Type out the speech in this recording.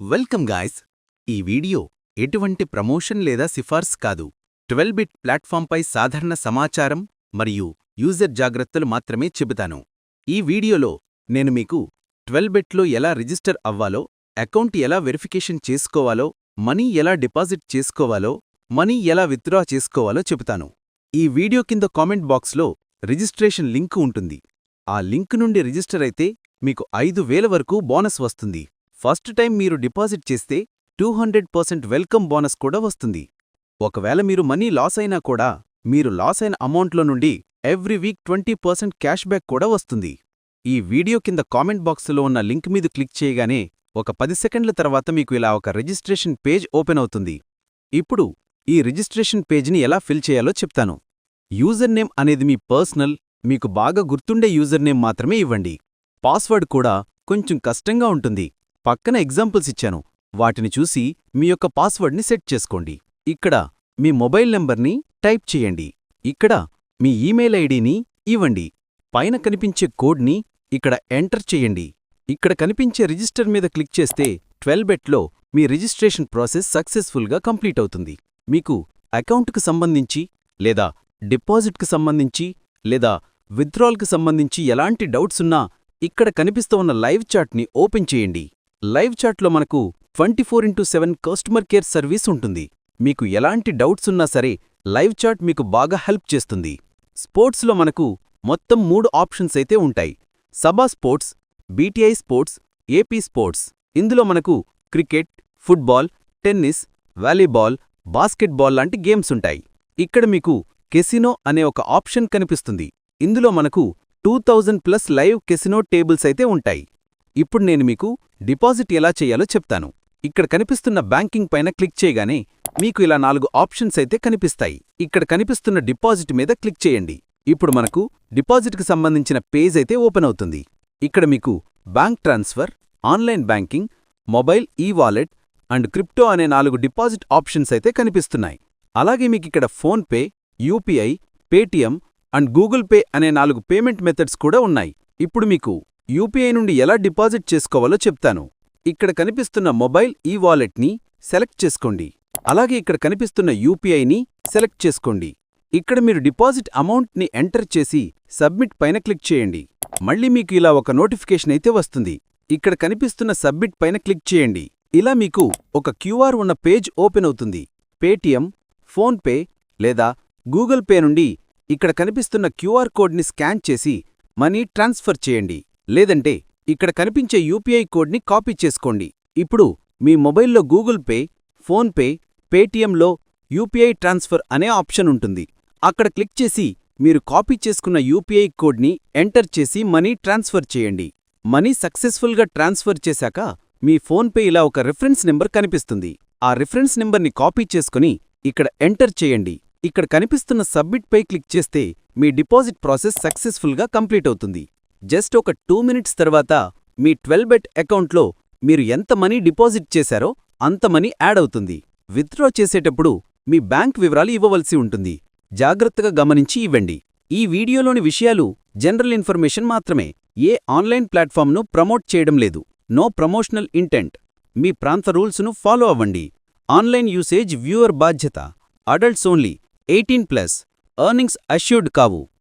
Welcome guys. ఈ video ఎటువంటి promotion లేదా సిఫార్స్ కాదు. 12 బిట్ ప్లాట్ఫాంపై సాధారణ సమాచారం మరియు యూజర్ జాగ్రత్తలు మాత్రమే చెబుతాను. ఈ వీడియోలో నేను మీకు 12 బిట్లో ఎలా రిజిస్టర్ అవ్వాలో అకౌంట్ ఎలా వెరిఫికేషన్ చేసుకోవాలో మనీ ఎలా డిపాజిట్ చేసుకోవాలో మనీ ఎలా విత్డ్రా చేసుకోవాలో చెబుతాను. ఈ వీడియో కింద కామెంట్ బాక్స్లో రిజిస్ట్రేషన్ లింక్ ఉంటుంది. ఆ లింక్ నుండి రిజిస్టర్ అయితే మీకు ఐదు వేల వరకు బోనస్ వస్తుంది. ఫస్ట్ టైం మీరు డిపాజిట్ చేస్తే two hundred percent welcome bonus కూడా వస్తుంది. ఒకవేళ మీరు మనీ లాస్ అయినా కూడా మీరు లాస్ అయిన అమౌంట్లో నుండి every week twenty percent cash back కూడా వస్తుంది. ఈ వీడియో కింద కామెంట్ బాక్సులో ఉన్న లింక్ మీద క్లిక్ చేయగానే ఒక పది సెకండ్ల తర్వాత మీకు ఇలా ఒక రిజిస్ట్రేషన్ పేజ్ ఓపెన్ అవుతుంది. ఇప్పుడు ఈ రిజిస్ట్రేషన్ పేజ్ని ఎలా ఫిల్ చేయాలో చెప్తాను. యూజర్ నేమ్ అనేది మీ పర్సనల్ మీకు బాగా గుర్తుండే యూజర్ నేమ్ మాత్రమే ఇవ్వండి. పాస్వర్డ్ కూడా కొంచెం కష్టంగా ఉంటుంది. పక్కన ఎగ్జాంపుల్స్ ఇచ్చాను. వాటిని చూసి మీ యొక్క పాస్వర్డ్ని సెట్ చేసుకోండి. ఇక్కడ మీ మొబైల్ నెంబర్ని టైప్ చేయండి. ఇక్కడ మీ ఈమెయిల్ ఐడిని ఇవ్వండి. పైన కనిపించే కోడ్ని ఇక్కడ ఎంటర్ చేయండి. ఇక్కడ కనిపించే రిజిస్టర్ మీద క్లిక్ చేస్తే ట్వెల్వ్ బెట్లో మీ రిజిస్ట్రేషన్ ప్రాసెస్ సక్సెస్ఫుల్గా కంప్లీట్ అవుతుంది. మీకు అకౌంట్కు సంబంధించి లేదా డిపాజిట్కు సంబంధించి లేదా విత్డ్రాల్కి సంబంధించి ఎలాంటి డౌట్స్ ఉన్నా ఇక్కడ కనిపిస్తూ ఉన్న లైవ్ చాట్ని ఓపెన్ చేయండి. లైవ్ చాట్లో మనకు twenty four into seven customer care service ఉంటుంది. మీకు ఎలాంటి డౌట్స్ ఉన్నా సరే లైవ్ చాట్ మీకు బాగా హెల్ప్ చేస్తుంది. స్పోర్ట్స్లో మనకు మొత్తం మూడు ఆప్షన్స్ అయితే ఉంటాయి. Saba sports BTI sports AP sports. ఇందులో మనకు cricket football tennis volleyball basketball లాంటి గేమ్స్ ఉంటాయి. ఇక్కడ మీకు కెసినో అనే ఒక ఆప్షన్ కనిపిస్తుంది. ఇందులో మనకు two thousand plus live casino tables అయితే ఉంటాయి. ఇప్పుడు నేను మీకు డిపాజిట్ ఎలా చేయాలో చెప్తాను. ఇక్కడ కనిపిస్తున్న బ్యాంకింగ్ పైన క్లిక్ చేయగానే మీకు ఇలా నాలుగు ఆప్షన్స్ అయితే కనిపిస్తాయి. ఇక్కడ కనిపిస్తున్న డిపాజిట్ మీద క్లిక్ చేయండి. ఇప్పుడు మనకు డిపాజిట్కి సంబంధించిన పేజ్ అయితే ఓపెన్ అవుతుంది. ఇక్కడ మీకు bank transfer online banking mobile e wallet and crypto అనే నాలుగు డిపాజిట్ ఆప్షన్స్ అయితే కనిపిస్తున్నాయి. అలాగే మీకిక్కడ PhonePe UPI Paytm and Google Pay అనే నాలుగు పేమెంట్ మెథడ్స్ కూడా ఉన్నాయి. ఇప్పుడు మీకు యూపీఐ నుండి ఎలా డిపాజిట్ చేసుకోవాలో చెప్తాను. ఇక్కడ కనిపిస్తున్న మొబైల్ ఈ వాలెట్ని సెలెక్ట్ చేసుకోండి. అలాగే ఇక్కడ కనిపిస్తున్న యూపీఐని సెలెక్ట్ చేసుకోండి. ఇక్కడ మీరు డిపాజిట్ అమౌంట్ని ఎంటర్ చేసి సబ్మిట్ పైన క్లిక్ చేయండి. మళ్ళీ మీకు ఇలా ఒక నోటిఫికేషన్ అయితే వస్తుంది. ఇక్కడ కనిపిస్తున్న సబ్మిట్ పైన క్లిక్ చేయండి. ఇలా మీకు ఒక క్యూఆర్ ఉన్న పేజ్ ఓపెన్ అవుతుంది. పేటీఎం ఫోన్పే లేదా గూగుల్ పే నుండి ఇక్కడ కనిపిస్తున్న క్యూఆర్ కోడ్ని స్కాన్ చేసి మనీ ట్రాన్స్ఫర్ చేయండి. లేదంటే ఇక్కడ కనిపించే యూపీఐ కోడ్ని కాపీ చేసుకోండి. ఇప్పుడు మీ మొబైల్లో గూగుల్ పే ఫోన్పే పేటీఎంలో యూపీఐ ట్రాన్స్ఫర్ అనే ఆప్షన్ ఉంటుంది. అక్కడ క్లిక్ చేసి మీరు కాపీ చేసుకున్న యూపీఐ కోడ్ని ఎంటర్ చేసి మనీ ట్రాన్స్ఫర్ చేయండి. మనీ సక్సెస్ఫుల్గా ట్రాన్స్ఫర్ చేశాక మీ ఫోన్పే ఇలా ఒక రిఫరెన్స్ నెంబర్ కనిపిస్తుంది. ఆ రిఫరెన్స్ నెంబర్ని కాపీ చేసుకుని ఇక్కడ ఎంటర్ చేయండి. ఇక్కడ కనిపిస్తున్న సబ్మిట్పై క్లిక్ చేస్తే మీ డిపాజిట్ ప్రాసెస్ సక్సెస్ఫుల్గా కంప్లీట్ అవుతుంది. జస్ట్ ఒక టూ మినిట్స్ తర్వాత మీ ట్వెల్వ్ బెట్ అకౌంట్లో మీరు ఎంత మనీ డిపాజిట్ చేశారో అంత మనీ యాడ్ అవుతుంది. విత్డ్రా చేసేటప్పుడు మీ బ్యాంక్ వివరాలు ఇవ్వవలసి ఉంటుంది. జాగ్రత్తగా గమనించి ఇవ్వండి. ఈ వీడియోలోని విషయాలు జనరల్ ఇన్ఫర్మేషన్ మాత్రమే. ఏ ఆన్లైన్ ప్లాట్ఫామ్ను ప్రమోట్ చేయడం లేదు. No promotional intent. మీ ప్రాంత రూల్స్ను ఫాలో అవ్వండి. ఆన్లైన్ యూసేజ్ వ్యూవర్ బాధ్యత. Adults only. Eighteen plus. Earnings assured కావు.